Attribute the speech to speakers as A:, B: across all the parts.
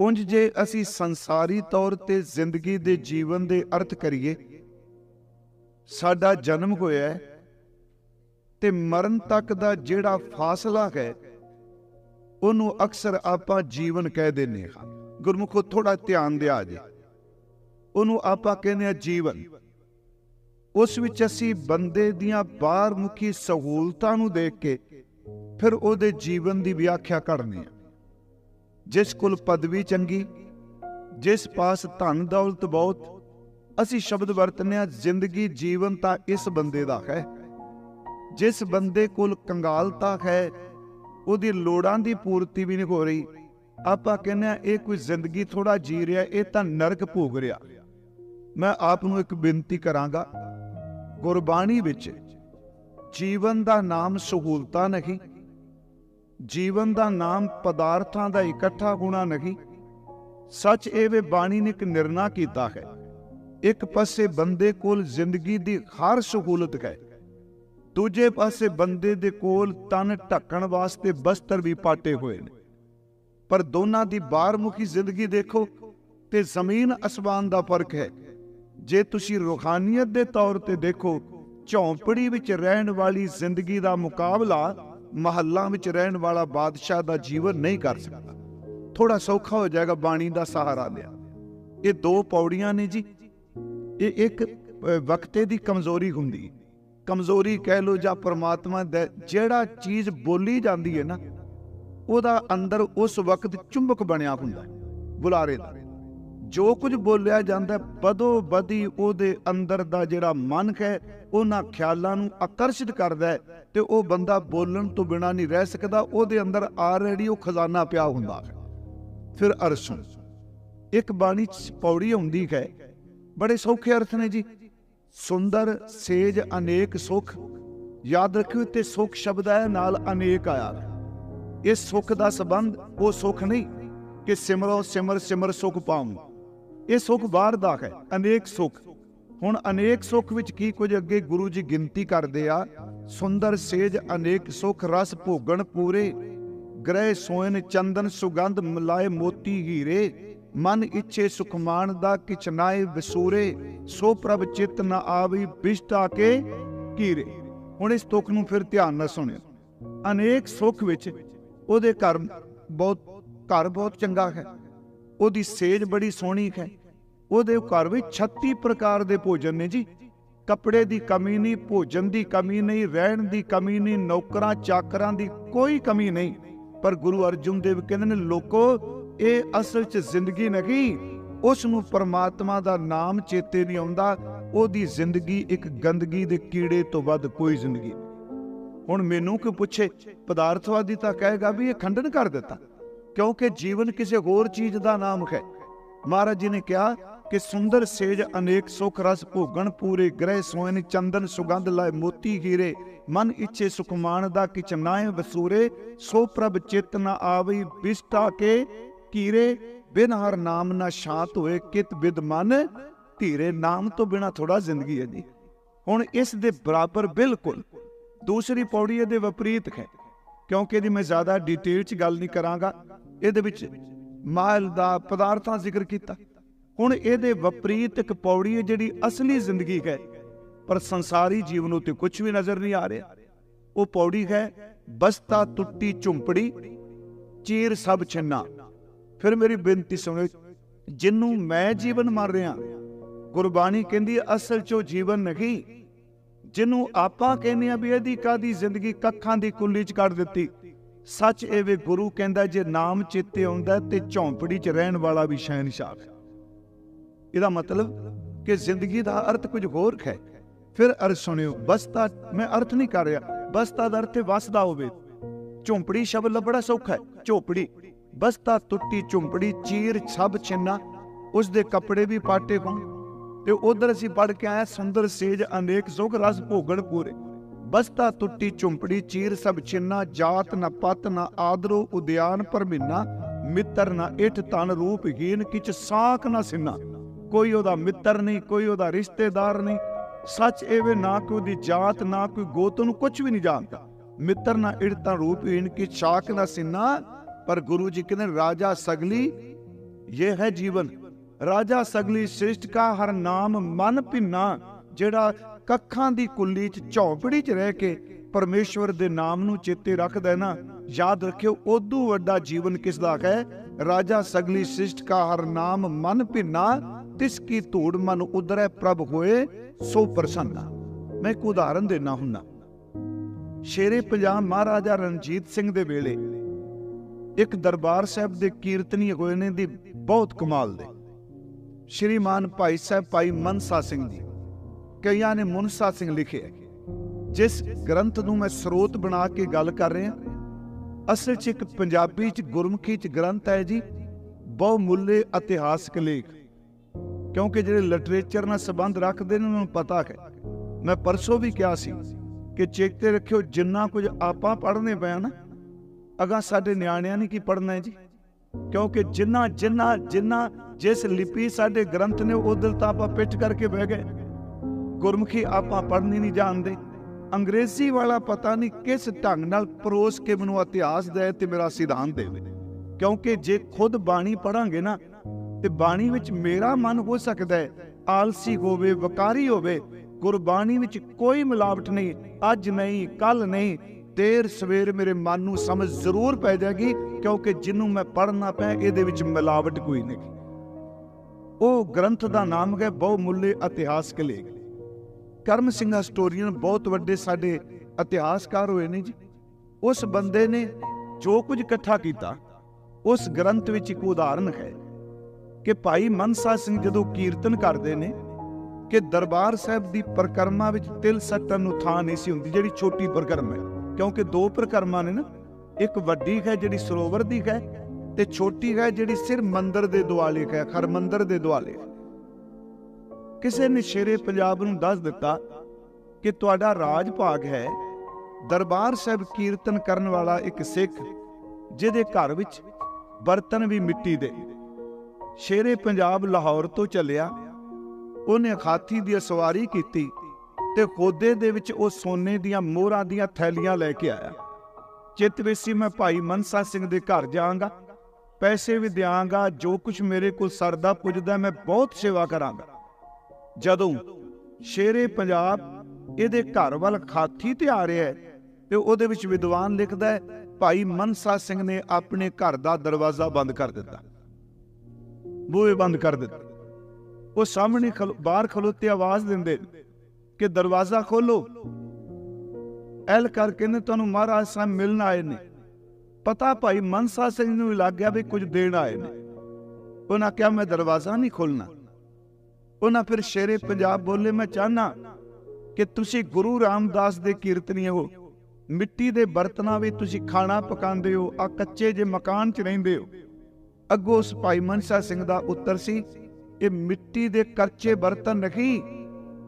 A: ਉਂਝ ਜੇ ਅਸੀਂ ਸੰਸਾਰੀ ਤੌਰ ਤੇ ਜ਼ਿੰਦਗੀ ਦੇ ਜੀਵਨ ਦੇ ਅਰਥ ਕਰੀਏ, ਸਾਡਾ ਜਨਮ ਹੋਇਆ ਹੈ ਤੇ ਮਰਨ ਤੱਕ ਦਾ ਜਿਹੜਾ ਫਾਸਲਾ ਹੈ, ਉਹਨੂੰ ਅਕਸਰ ਆਪਾਂ ਜੀਵਨ ਕਹਿ ਦਿੰਦੇ ਹਾਂ। ਗੁਰਮੁਖੋ ਥੋੜਾ ਧਿਆਨ ਦਿਆ ਜੇ। ਉਹਨੂੰ ਆਪਾਂ ਕਹਿੰਦੇ ਆ ਜੀਵਨ। ਉਸ ਵਿੱਚ ਅਸੀਂ ਬੰਦੇ ਦੀਆਂ ਬਾਹਰ ਮੁਖੀ ਸਹੂਲਤਾਂ ਨੂੰ ਦੇਖ ਕੇ ਫਿਰ ਉਹਦੇ ਜੀਵਨ ਦੀ ਵਿਆਖਿਆ ਕਰਨੀ ਆ ਜਿਸ ਕੋਲ ਪਦਵੀ ਚੰਗੀ, ਜਿਸ ਪਾਸ ਧਨ ਦੌਲਤ ਬਹੁਤ, ਅਸੀਂ ਸ਼ਬਦ ਵਰਤਨੇ ਆ ਜ਼ਿੰਦਗੀ ਜੀਵਨ ਤਾਂ ਇਸ ਬੰਦੇ ਦਾ ਹੈ। ਜਿਸ ਬੰਦੇ ਕੋਲ ਕੰਗਾਲਤਾ ਹੈ, ਉਹਦੀ ਲੋੜਾਂ ਦੀ ਪੂਰਤੀ ਵੀ ਨਹੀਂ ਹੋ ਰਹੀ। ਆਪਾਂ ਕਹਿੰਦੇ ਆ ਇਹ ਕੋਈ ਜ਼ਿੰਦਗੀ ਥੋੜਾ ਜੀ ਰਿਹਾ, ਇਹ ਤਾਂ ਨਰਕ ਭੋਗ ਰਿਹਾ। ਮੈਂ ਆਪ ਨੂੰ ਇੱਕ ਬੇਨਤੀ ਕਰਾਂਗਾ, ਗੁਰਬਾਣੀ ਵਿੱਚ ਜੀਵਨ ਦਾ ਨਾਮ ਸਹੂਲਤਾਂ ਨਹੀਂ ਜੀਵਨ ਦਾ ਨਾਮ ਪਦਾਰਥਾਂ ਦਾ ਇਕੱਠਾ ਹੋਣਾ ਨਹੀਂ। ਸੱਚ ਇਹ ਵੇ ਬਾਣੀ ਨੇ ਇੱਕ ਨਿਰਣਾ ਕੀਤਾ ਹੈ। ਇੱਕ ਪਾਸੇ ਬੰਦੇ ਕੋਲ ਜ਼ਿੰਦਗੀ ਦੀ ਹਰ ਸਹੂਲਤ ਹੈ। ਦੂਜੇ ਪਾਸੇ ਬੰਦੇ ਦੇ ਕੋਲ ਤਨ ਢੱਕਣ ਵਾਸਤੇ ਬਸਤਰ ਵੀ ਪਾਟੇ ਹੋਏ ਨੇ। ਪਰ ਦੋਨਾਂ ਦੀ ਬਾਹਰਮੁਖੀ ਜ਼ਿੰਦਗੀ ਦੇਖੋ ਤੇ ਜ਼ਮੀਨ ਅਸਮਾਨ ਦਾ ਫ਼ਰਕ ਹੈ। ਜੇ ਤੁਸੀਂ ਰੂਹਾਨੀਅਤ ਦੇ ਤੌਰ ਤੇ ਦੇਖੋ, ਝੌਂਪੜੀ ਵਿੱਚ ਰਹਿਣ ਵਾਲੀ ਜ਼ਿੰਦਗੀ ਦਾ ਮੁਕਾਬਲਾ ਮਹੱਲਾਂ ਵਿੱਚ ਰਹਿਣ ਵਾਲਾ ਬਾਦਸ਼ਾਹ ਦਾ ਜੀਵਨ ਨਹੀਂ ਕਰ ਸਕਦਾ। ਥੋੜਾ ਸੌਖਾ ਹੋ ਜਾਏਗਾ ਬਾਣੀ ਦਾ ਸਹਾਰਾ ਲਿਆ। ਇਹ ਦੋ ਪੌੜੀਆਂ ਨੇ ਜੀ। ਇਹ ਇੱਕ ਵਕਤੇ ਦੀ ਕਮਜ਼ੋਰੀ ਹੁੰਦੀ। ਕਮਜ਼ੋਰੀ ਕਹਿ ਲੋ ਜਾਂ ਪਰਮਾਤਮਾ ਦਾ ਜਿਹੜਾ ਚੀਜ਼ ਬੋਲੀ ਜਾਂਦੀ ਹੈ ਨਾ, ਉਹਦਾ ਅੰਦਰ ਉਸ ਵਕਤ ਚੁੰਬਕ ਬਣਿਆ ਹੁੰਦਾ ਬੁਲਾਰੇ ਦਾ। ਜੋ ਕੁਝ ਬੋਲਿਆ ਜਾਂਦਾ ਬਦੋ ਬਦੀ ਉਹਦੇ ਅੰਦਰ ਦਾ ਜਿਹੜਾ ਮਨ ਹੈ, ਉਹਨਾਂ ਖਿਆਲਾਂ ਨੂੰ ਆਕਰਸ਼ਿਤ ਕਰਦਾ ਹੈ ਤੇ ਉਹ ਬੰਦਾ ਬੋਲਣ ਤੋਂ ਬਿਨਾ ਨਹੀਂ ਰਹਿ ਸਕਦਾ, ਉਹਦੇ ਅੰਦਰ ਆਲਰੇਡੀ ਉਹ ਖਜ਼ਾਨਾ ਪਿਆ ਹੁੰਦਾ ਹੈ। ਫਿਰ ਅਰਸੋਂ ਇੱਕ ਬਾਣੀ ਚ ਪੌੜੀ ਹੁੰਦੀ ਹੈ, ਬੜੇ ਸੌਖੇ ਅਰਥ ਨੇ ਜੀ। ਸੁੰਦਰ, ਸੇਜ ਅਨੇਕ ਸੁਖ, ਯਾਦ ਰੱਖਿਓ ਤੇ ਸੁਖ ਸ਼ਬਦ ਹੈ, ਨਾਲ ਅਨੇਕ ਆਇਆ ਇਸ ਸੁਖ ਦਾ ਸਬੰਧ ਉਹ ਸੁਖ ਨਹੀਂ ਕਿ ਸਿਮਰੋ ਸਿਮਰ ਸਿਮਰ ਸੁਖ ਪਾਉਂ ਇਹ ਸੁੱਖ ਬਾਹਰ ਦਾ ਹੈ, ਅਨੇਕ ਸੁੱਖ। ਹੁਣ ਅਨੇਕ ਸੁੱਖ ਵਿੱਚ ਕੀ ਕੁਝ ਅੱਗੇ ਗੁਰੂ ਜੀ ਗਿਣਤੀ ਕਰਦੇ ਆ? ਸੁੰਦਰ ਸੇਜ, ਅਨੇਕ ਸੁਖ, ਰਸ ਭੋਗਣ ਪੂਰੇ। ਗ੍ਰਹਿ ਸੋਇਨ, ਚੰਦਨ ਸੁਗੰਧ, ਮਲਾਏ ਮੋਤੀ ਹੀਰੇ। ਮਨ ਇੱਛੇ ਸੁਖਮਾਨ ਦਾ ਕਿਚਨਾਏ ਵਿਸੂਰੇ। ਸੋ ਪ੍ਰਭ ਚਿਤ ਨ ਆਵੀ, ਬਿਸ਼ਟਾ ਕੇ ਕੀਰੇ। ਹੁਣ ਇਸ ਤੁਕ ਨੂੰ ਫਿਰ ਧਿਆਨ ਨਾਲ ਸੁਣਿਓ। ਅਨੇਕ ਸੁਖ ਵਿੱਚ ਉਹਦੇ ਘਰ ਬਹੁਤ ਘਰ ਬਹੁਤ ਚੰਗਾ ਹੈ। ਉਹਦੀ ਸੇਜ ਬੜੀ ਸੋਹਣੀ ਹੈ। ਉਹਦੇ ਘਰ ਵਿੱਚ 36 ਪ੍ਰਕਾਰ ਦੇ ਭੋਜਨ ਨੇ ਜੀ। ਕੱਪੜੇ ਦੀ ਕਮੀ ਨਹੀਂ, ਭੋਜਨ ਦੀ ਕਮੀ ਨਹੀਂ, ਰਹਿਣ ਦੀ ਕਮੀ ਨਹੀਂ, ਨੌਕਰਾਂ, ਚਾਕਰਾਂ ਦੀ ਕੋਈ ਕਮੀ ਨਹੀਂ। ਪਰ ਗੁਰੂ ਅਰਜਨ ਦੇਵ ਕਹਿੰਦੇ ਨੇ, ਲੋਕੋ, ਇਹ ਅਸਲ 'ਚ ਜ਼ਿੰਦਗੀ ਨਹੀਂ। ਉਸ ਨੂੰ ਪਰਮਾਤਮਾ ਦਾ ਨਾਮ ਚੇਤੇ ਨਹੀਂ ਆਉਂਦਾ। ਉਹਦੀ ਜ਼ਿੰਦਗੀ ਇੱਕ ਗੰਦਗੀ ਦੇ ਕੀੜੇ ਤੋਂ ਵੱਧ ਕੋਈ ਜ਼ਿੰਦਗੀ ਹੁਣ ਮੈਨੂੰ ਕਿ ਪੁੱਛੇ? ਪਦਾਰਥਵਾਦੀ ਤਾਂ ਕਹੇਗਾ ਵੀ ਇਹ ਖੰਡਨ ਕਰ ਦਿੱਤਾ। ਕਿਉਂਕਿ ਜੀਵਨ ਕਿਸੇ ਹੋਰ ਚੀਜ਼ ਦਾ ਨਾਮ ਹੈ। ਮਹਾਰਾਜ ਜੀ ਨੇ ਕਿਹਾ ਕਿ ਸੁੰਦਰ ਸੇਜ ਅਨੇਕ ਸੁਖ ਰਸ ਭੋਗਣ, ਪੂਰੇ ਗ੍ਰਹਿ ਸੋਇਨ, ਚੰਦਨ ਸੁਗੰਧ ਲਾਏ ਮੋਤੀ ਹੀਰੇ, ਮਨ ਇੱਛੇ ਸੁਖਮਾਨ ਦਾ ਕਿਚ ਨਾਏ ਵਸੂਰੇ, ਸੋ ਪ੍ਰਭ ਚਿਤ ਨ ਆਵਈ ਬਿਸਟਾ ਕੇ ਕੀਰੇ, ਬਿਨ ਹਰ ਨਾਮ ਨਾ ਸ਼ਾਂਤ ਹੋਏ ਕਿਤ ਬਿਦ ਮਨ, ਧੀਰੇ ਨਾਮ ਤੋਂ ਬਿਨਾ ਥੋੜਾ ਜ਼ਿੰਦਗੀ ਹੈ ਜੀ। ਹੁਣ ਇਸ ਦੇ ਬਰਾਬਰ ਬਿਲਕੁਲ ਦੂਸਰੀ ਪੌੜੀ ਇਹਦੇ ਵਿਪਰੀਤ ਹੈ। ਕਿਉਂਕਿ ਇਹਦੀ ਮੈਂ ਜ਼ਿਆਦਾ ਡਿਟੇਲ 'ਚ ਗੱਲ ਨਹੀਂ ਕਰਾਂਗਾ। ਇਹਦੇ ਵਿੱਚ ਮਾਲ ਦਾ ਪਦਾਰਥਾਂ ਜ਼ਿਕਰ ਕੀਤਾ। ਹੁਣ ਇਹਦੇ ਵਿਪਰੀਤ ਇੱਕ ਪੌੜੀ ਹੈ ਜਿਹੜੀ ਅਸਲੀ ਜ਼ਿੰਦਗੀ ਹੈ, ਪਰ ਸੰਸਾਰੀ ਜੀਵਨ ਉਤੇ ਕੁਝ ਵੀ ਨਜ਼ਰ ਨਹੀਂ ਆ ਰਿਹਾ। ਉਹ ਪੌੜੀ ਹੈ ਬਸਤਾ ਟੁੱਟੀ ਝੁੰਪੜੀ, ਚੀਰ ਸਭ ਛੰਨਾ। ਫਿਰ ਮੇਰੀ ਬੇਨਤੀ ਸੁਣੋ, ਜਿੰਨੂੰ ਮੈਂ ਜੀਵਨ ਮਰ ਰਿਹਾ, ਗੁਰਬਾਣੀ ਕਹਿੰਦੀ ਅਸਲ 'ਚ ਜੀਵਨ ਨਹੀਂ। ਜਿਹਨੂੰ ਆਪਾਂ ਕਹਿੰਦੇ ਆ ਵੀ ਇਹਦੀ ਕਾਦੀ ਜ਼ਿੰਦਗੀ ਕੱਖਾਂ ਦੀ ਕੁੱਲੀ 'ਚ ਕੱਢ ਦਿੱਤੀ। ਸੱਚ ਇਹ ਵੇ ਗੁਰੂ ਕਹਿੰਦਾ ਜੇ ਨਾਮ ਚਿੱਤੇ ਆਉਂਦਾ ਤੇ ਝੌਂਪੜੀ 'ਚ ਰਹਿਣ ਵਾਲਾ ਵੀ ਸ਼ਹਿਨशाह ਹੈ। ਇਹਦਾ ਮਤਲਬ ਕਿ ਜ਼ਿੰਦਗੀ ਦਾ ਅਰਥ ਕੁਝ ਹੋਰ ਹੈ। ਫਿਰ ਅਰਥ ਸੁਣਿਓ ਬਸਤਾ ਮੈਂ ਅਰਥ ਨਹੀਂ ਕਰ ਰਿਹਾ। ਬਸਤਾ ਦਾ ਅਰਥ ਵਸਦਾ ਹੋਵੇ। ਝੌਂਪੜੀ ਸ਼ਬਦ ਲੱਭੜਾ ਸੌਖਾ ਹੈ। ਝੋਪੜੀ ਬਸਤਾ ਟੁੱਟੀ ਝੁੰਪੜੀ, ਚੀਰ ਛਬ ਛਿੰਨਾ। ਉਸ ਦੇ ਕੱਪੜੇ ਵੀ ਪਾਟੇ ਹੋਣ। ਤੇ ਉਧਰ ਅਸੀਂ ਪੜ ਕੇ ਆਇਆ ਸੁੰਦਰ ਸੇਜ ਅਨੇਕ ਸੁਖ ਰਸ ਭੋਗਣ ਪੂਰੇ। ਬਸਤਾ ਟੁੱਟੀ ਝੁੰਪੜੀ, ਚੀਰ ਸਭ ਛਿੰਨਾ, ਜਾਤ ਨ ਪਤ, ਨ ਆਦਰੋ ਉਦਿਆਨ ਪਰਮਿਨਾ, ਮਿੱਤਰ ਨ ਇਠ ਤਨ ਰੂਪ ਹੀਨ, ਕਿਛ ਸਾਖ ਨ ਸਿੰਨਾ। ਕੋਈ ਉਹਦਾ ਮਿੱਤਰ ਨਹੀਂ, ਕੋਈ ਉਹਦਾ ਰਿਸ਼ਤੇਦਾਰ ਨਹੀਂ। ਸੱਚ ਐਵੇਂ ਨਾ ਕੋਈ ਦੀ ਜਾਤ, ਨਾ ਕੋਈ ਗੋਤ ਨੂੰ ਕੁਝ ਵੀ ਨਹੀਂ ਜਾਣਦਾ। ਮਿੱਤਰ ਨਾ ਇੜ ਤਾਂ ਰੂਪ ਹੀਨ ਕਿ ਸ਼ਾਕ ਨਾ ਸਿੰਨਾ। ਪਰ ਗੁਰੂ ਜੀ ਕਹਿੰਦੇ ਰਾਜਾ ਸਗਲੀ ਇਹ ਹੈ ਜੀਵਨ। ਰਾਜਾ ਸਗਲੀ ਸ੍ਰਿਸ਼ਟ ਕਾ ਹਰ ਨਾਮ ਮਨ ਭਿੰਨਾ, ਜਿਹੜਾ ਕੱਖਾਂ ਦੀ ਕੁੱਲੀ 'ਚ ਝੌਂਪੜੀ 'ਚ ਰਹਿ ਕੇ ਪਰਮੇਸ਼ਵਰ ਦੇ ਨਾਮ ਨੂੰ ਚੇਤੇ ਰੱਖਦਾ ਹੈ ਨਾ, ਯਾਦ ਰੱਖਿਓ ਉਦੋਂ ਵੱਡਾ ਜੀਵਨ ਕਿਸ ਦਾ ਹੈ? ਰਾਜਾ ਸਗਲੀ ਸ੍ਰਿਸ਼ਟ ਕਾ ਹਰ ਨਾਮ ਮਨ ਭਿੰਨਾ, ਤਿਸ ਕੀ ਧੂੜ ਮਨ ਉਦਰੈ ਪ੍ਰਭ ਹੋਏ, ਸੋ ਪ੍ਰਸੰਨਾ। ਮੈਂ ਇੱਕ ਉਦਾਹਰਨ ਦੇਣਾ ਹੁੰਨਾ। ਸ਼ੇਰੇ ਪੰਜਾਬ ਮਹਾਰਾਜਾ ਰਣਜੀਤ ਸਿੰਘ ਦੇ ਵੇਲੇ ਇੱਕ ਦਰਬਾਰ ਸਾਹਿਬ ਦੇ ਕੀਰਤਨੀ ਹੋਏ ਨੇ ਦੀ ਬਹੁਤ ਕਮਾਲ ਦੇ। ਸ਼੍ਰੀਮਾਨ ਭਾਈ ਸਾਹਿਬ, ਭਾਈ ਮਨਸਾ ਸਿੰਘ ਜੀ ਕਈਆਂ ਨੇ ਮੁਨਸਾ ਸਿੰਘ ਲਿਖਿਆ ਜਿਸ ਗ੍ਰੰਥ ਨੂੰ ਮੈਂ ਸਰੋਤ ਬਣਾ ਕੇ ਗੱਲ ਕਰ ਰਿਹਾ ਅਸਲ 'ਚ ਇੱਕ ਪੰਜਾਬੀ 'ਚ ਗੁਰਮੁਖੀ 'ਚ ਗ੍ਰੰਥ ਹੈ ਜੀ, ਬਹੁਮੁੱਲੇ ਇਤਿਹਾਸਕ ਲੇਖ। ਕਿਉਂਕਿ ਜਿਹੜੇ ਲਿਟਰੇਚਰ ਨਾਲ ਸੰਬੰਧ ਰੱਖਦੇ ਨੇ, ਉਹਨਾਂ ਨੂੰ ਪਤਾ ਹੈ। ਮੈਂ ਪਰਸੋਂ ਵੀ ਕਿਹਾ ਸੀ ਕਿ ਚੇਤੇ ਰੱਖਿਓ, ਜਿੰਨਾ ਕੁਝ ਆਪਾਂ ਪੜ੍ਹਨੇ ਪਿਆ ਨਾ ਅਗਾ ਸਾਡੇ ਨਿਆਣਿਆਂ ਨੇ ਕੀ ਪੜ੍ਹਨਾ ਹੈ ਜੀ? ਕਿਉਂਕਿ ਜਿੰਨਾ ਜਿੰਨਾ ਜਿੰਨਾ ਜਿਸ ਲਿਪੀ ਸਾਡੇ ਗ੍ਰੰਥ ਨੇ, ਉਹ ਦਿਲ ਤਾਂ ਆਪਾਂ ਪਿੱਠ ਕਰਕੇ ਬਹਿ ਗਏ। ਗੁਰਮੁਖੀ ਆਪਾਂ ਪੜ੍ਹਨੀ ਨਹੀਂ ਜਾਣਦੇ। ਅੰਗਰੇਜ਼ੀ ਵਾਲਾ ਪਤਾ ਨਹੀਂ ਕਿਸ ਢੰਗ ਨਾਲ ਪਰੋਸ ਕੇ ਮੈਨੂੰ ਇਤਿਹਾਸ ਦੇ ਤੇ ਮੇਰਾ ਸਿਧਾਂਤ ਦੇਵੇ ਕਿਉਂਕਿ ਜੇ ਖੁਦ ਬਾਣੀ ਪੜਾਂਗੇ ਨਾ, ਤੇ ਬਾਣੀ ਵਿੱਚ ਮੇਰਾ ਮਨ ਹੋ ਸਕਦਾ ਹੈ, ਆਲਸੀ ਹੋਵੇ, ਵਕਾਰੀ ਹੋਵੇ, ਗੁਰਬਾਣੀ ਵਿੱਚ ਕੋਈ ਮਿਲਾਵਟ ਨਹੀਂ, ਅੱਜ ਨਹੀਂ ਕੱਲ ਨਹੀਂ, ਦੇਰ ਸਵੇਰ ਮੇਰੇ ਮਨ ਨੂੰ ਸਮਝ ਜ਼ਰੂਰ ਪੈ ਜਾਏਗੀ, ਕਿਉਂਕਿ ਜਿਹਨੂੰ ਮੈਂ ਪੜਨਾ ਪਿਆ, ਇਹਦੇ ਵਿੱਚ ਮਿਲਾਵਟ ਕੋਈ ਨਹੀਂ। ਉਹ ਗ੍ਰੰਥ ਦਾ ਨਾਮ ਹੈ ਬਹੁਮੁੱਲੇ ਇਤਿਹਾਸਕ ਲੇਖ। ਕਰਮ ਸਿੰਘ ਹਿਸਟੋਰੀਅਨ ਬਹੁਤ ਵੱਡੇ ਸਾਡੇ ਇਤਿਹਾਸਕਾਰ ਹੋਏ ਨੇ ਜੀ। ਉਸ ਬੰਦੇ ਨੇ ਜੋ ਕੁਝ ਇਕੱਠਾ ਕੀਤਾ, ਉਸ ਗ੍ਰੰਥ ਵਿੱਚ ਇੱਕ ਉਦਾਹਰਨ ਹੈ ਕਿ ਭਾਈ ਮਨਸਾ ਸਿੰਘ ਜਦੋਂ ਕੀਰਤਨ ਕਰਦੇ ਨੇ ਕਿ ਦਰਬਾਰ ਸਾਹਿਬ ਦੀ ਪ੍ਰਕਰਮਾ ਵਿੱਚ ਤਿਲ ਸੱਟਣ ਨੂੰ ਥਾਂ ਨਹੀਂ ਸੀ ਹੁੰਦੀ, ਜਿਹੜੀ ਛੋਟੀ ਪ੍ਰਕਰਮਾ ਹੈ। ਕਿਉਂਕਿ ਦੋ ਪ੍ਰਕਰਮਾਂ ਨੇ ਨਾ, ਇੱਕ ਵੱਡੀ ਹੈ ਜਿਹੜੀ ਸਰੋਵਰ ਦੀ ਹੈ ਤੇ ਛੋਟੀ ਹੈ ਜਿਹੜੀ ਸਿਰ ਮੰਦਰ ਦੇ ਦੁਆਲੇ ਹੈ ਖਰਮੰਦਰ ਦੇ ਦੁਆਲੇ ਕਿਸੇ ਨੇ ਸ਼ੇਰੇ ਪੰਜਾਬ ਨੂੰ ਦੱਸ ਦਿੱਤਾ ਕਿ ਤੁਹਾਡਾ ਰਾਜ ਭਾਗ ਹੈ, ਦਰਬਾਰ ਸਾਹਿਬ ਕੀਰਤਨ ਕਰਨ ਵਾਲਾ ਇੱਕ ਸਿੱਖ, ਜਿਹਦੇ ਘਰ ਵਿੱਚ ਬਰਤਨ ਵੀ ਮਿੱਟੀ ਦੇ। ਸ਼ੇਰੇ ਪੰਜਾਬ ਲਾਹੌਰ ਤੋਂ ਚੱਲਿਆ। ਉਹਨੇ ਹਾਥੀ ਦੀ ਸਵਾਰੀ ਕੀਤੀ ਤੇ ਖੋਦੇ ਦੇ ਵਿੱਚ ਉਹ ਸੋਨੇ ਦੀਆਂ ਮੋਹਰਾਂ ਦੀਆਂ ਥੈਲੀਆਂ ਲੈ ਕੇ ਆਇਆ। ਚਿੱਤ ਵਿੱਚ ਸੀ ਮੈਂ ਭਾਈ ਮਨਸਾ ਸਿੰਘ ਦੇ ਘਰ ਜਾਵਾਂਗਾ, ਪੈਸੇ ਵੀ ਦਿਆਂਗਾ, ਜੋ ਕੁਝ ਮੇਰੇ ਕੋਲ ਸਰਦਾ ਪੁੱਜਦਾ ਮੈਂ ਬਹੁਤ ਸੇਵਾ ਕਰਾਂਗਾ। ਜਦੋਂ ਸ਼ੇਰੇ ਪੰਜਾਬ ਇਹਦੇ ਘਰ ਵੱਲ ਖਾਥੀ ਤੇ ਆ ਰਿਹਾ ਹੈ ਤੇ ਉਹਦੇ ਵਿੱਚ ਵਿਦਵਾਨ ਲਿਖਦਾ ਹੈ, ਭਾਈ ਮਨਸਾ ਸਿੰਘ ਨੇ ਆਪਣੇ ਘਰ ਦਾ ਦਰਵਾਜ਼ਾ ਬੰਦ ਕਰ ਦਿੱਤਾ। ਬੂਹੇ ਬੰਦ ਕਰ ਦਿੱਤੇ। ਉਹ ਸਾਹਮਣੇ ਖਲੋ, ਬਾਹਰ ਖਲੋਤੇ ਆਵਾਜ਼ ਦਿੰਦੇ ਕਿ ਦਰਵਾਜ਼ਾ ਖੋਲੋ। ਐਲ ਕਰਕੇ ਨੇ ਤੁਹਾਨੂੰ ਮਹਾਰਾਜ ਸਾਹਿਬ ਮਿਲਣ ਆਏ ਨੇ। ਪਤਾ ਭਾਈ ਮਨਸਾ ਸਿੰਘ ਨੂੰ ਵੀ ਲੱਗ ਗਿਆ ਵੀ ਕੁਝ ਦੇਣ ਆਏ ਨੇ। ਉਹਨਾਂ ਕਿਹਾ, ਮੈਂ ਦਰਵਾਜ਼ਾ ਨਹੀਂ ਖੋਲਣਾ। ਉਹਨਾਂ ਫਿਰ ਸ਼ੇਰੇ ਪੰਜਾਬ ਬੋਲੇ, ਮੈਂ ਚਾਹਨਾ ਕਿ ਤੁਸੀਂ ਗੁਰੂ ਰਾਮਦਾਸ ਦੇ ਕੀਰਤਨੀ ਹੋ। ਮਿੱਟੀ ਦੇ ਬਰਤਨਾਂ ਵਿੱਚ ਤੁਸੀਂ ਖਾਣਾ ਪਕਾਉਂਦੇ ਹੋ ਆ ਕੱਚੇ ਜੇ ਮਕਾਨ 'ਚ ਰਹਿੰਦੇ ਹੋ। ਅੱਗੋਂ ਉਸ ਭਾਈ ਮਨਸਾ ਸਿੰਘ ਦਾ ਉੱਤਰ ਸੀ, ਇਹ ਮਿੱਟੀ ਦੇ ਕੱਚੇ ਬਰਤਨ ਨਹੀਂ,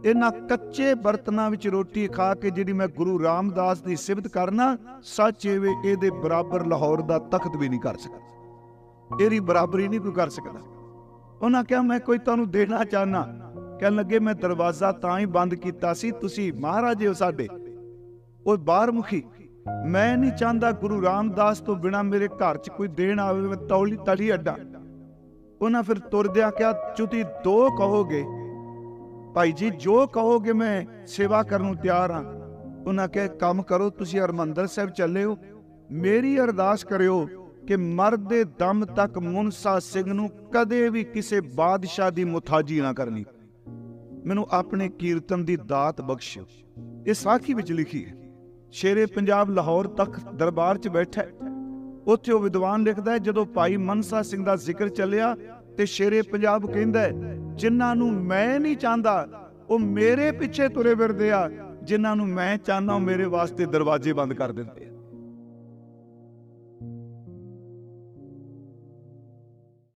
A: ਇਹਨਾਂ ਕੱਚੇ ਬਰਤਨਾਂ ਵਿੱਚ ਰੋਟੀ ਖਾ ਕੇ ਜਿਹੜੀ ਮੈਂ ਗੁਰੂ ਰਾਮਦਾਸ ਦੀ ਸਿਫਤ ਕਰਨਾ, ਸੱਚ ਇਹ ਵੇ, ਇਹਦੇ ਬਰਾਬਰ ਲਾਹੌਰ ਦਾ ਤਖਤ ਵੀ ਨਹੀਂ ਕਰ ਸਕਦਾ। ਇਹਦੀ ਬਰਾਬਰੀ ਨਹੀਂ ਕੋਈ ਕਰ ਸਕਦਾ। ਉਹਨਾਂ ਕਿਹਾ, ਮੈਂ ਕੋਈ ਤੁਹਾਨੂੰ ਦੇਣਾ ਚਾਹਨਾ ਕਹਿਣ ਲੱਗੇ, ਮੈਂ ਦਰਵਾਜ਼ਾ ਤਾਂ ਹੀ ਬੰਦ ਕੀਤਾ ਸੀ, ਤੁਸੀਂ ਮਹਾਰਾਜੇ ਹੋ ਸਾਡੇ। ਉਹ ਬਾਹਰ ਮੁਖੀ ਮੈਂ ਨਹੀਂ ਚਾਹੁੰਦਾ ਗੁਰੂ ਰਾਮਦਾਸ ਤੋਂ ਬਿਨਾ ਮੇਰੇ ਘਰ 'ਚ ਕੋਈ ਦੇਣ ਆਵੇ, ਮੈਂ ਤੌਲੀ ਤਲੀ ਅੱਡਾ। ਉਹਨਾਂ ਫਿਰ ਤੁਰਦਿਆਂ ਕਿਹਾ ਚੁਤੀ ਦੋ ਕਹੋਗੇ? ਭਾਈ ਜੀ, ਜੋ ਕਹੋਗੇ ਮੈਂ ਸੇਵਾ ਕਰਨ ਨੂੰ ਤਿਆਰ ਹਾਂ। ਉਹਨਾਂ ਕਹੇ ਕੰਮ ਕਰੋ, ਤੁਸੀਂ ਹਰਮੰਦਰ ਸਾਹਿਬ ਚੱਲੇ ਹੋ। ਮੇਰੀ ਅਰਦਾਸ ਕਰਿਓ ਕਿ ਮਰਦੇ ਦਮ ਤੱਕ ਮੁਨਸਾ ਸਿੰਘ ਨੂੰ ਕਦੇ ਵੀ ਕਿਸੇ ਬਾਦਸ਼ਾਹ ਦੀ ਮੁਤਾਜੀ ਨਾ ਕਰਨੀ। ਮੈਨੂੰ ਆਪਣੇ ਕੀਰਤਨ ਦੀ ਦਾਤ ਬਖਸ਼ਿਓ। ਇਹ ਸਾਖੀ ਵਿੱਚ ਲਿਖੀ ਹੈ, ਸ਼ੇਰੇ ਪੰਜਾਬ ਲਾਹੌਰ ਤੱਕ ਦਰਬਾਰ 'ਚ ਬੈਠਾ। ਉੱਥੇ ਉਹ ਵਿਦਵਾਨ ਲਿਖਦਾ ਹੈ, ਜਦੋਂ ਭਾਈ ਮਨਸਾ ਸਿੰਘ ਦਾ ਜ਼ਿਕਰ ਚੱਲਿਆ ਤੇ ਸ਼ੇਰੇ ਪੰਜਾਬ ਕਹਿੰਦਾ ਜਿਨ੍ਹਾਂ ਨੂੰ ਮੈਂ ਨਹੀਂ ਚਾਹੁੰਦਾ, ਉਹ ਮੇਰੇ ਪਿੱਛੇ ਤੁਰੇ ਫਿਰਦੇ ਆ। ਜਿਨ੍ਹਾਂ ਨੂੰ ਮੈਂ ਚਾਹੁੰਦਾ ਮੇਰੇ ਵਾਸਤੇ ਦਰਵਾਜ਼ੇ ਬੰਦ ਕਰ ਦਿੰਦੇ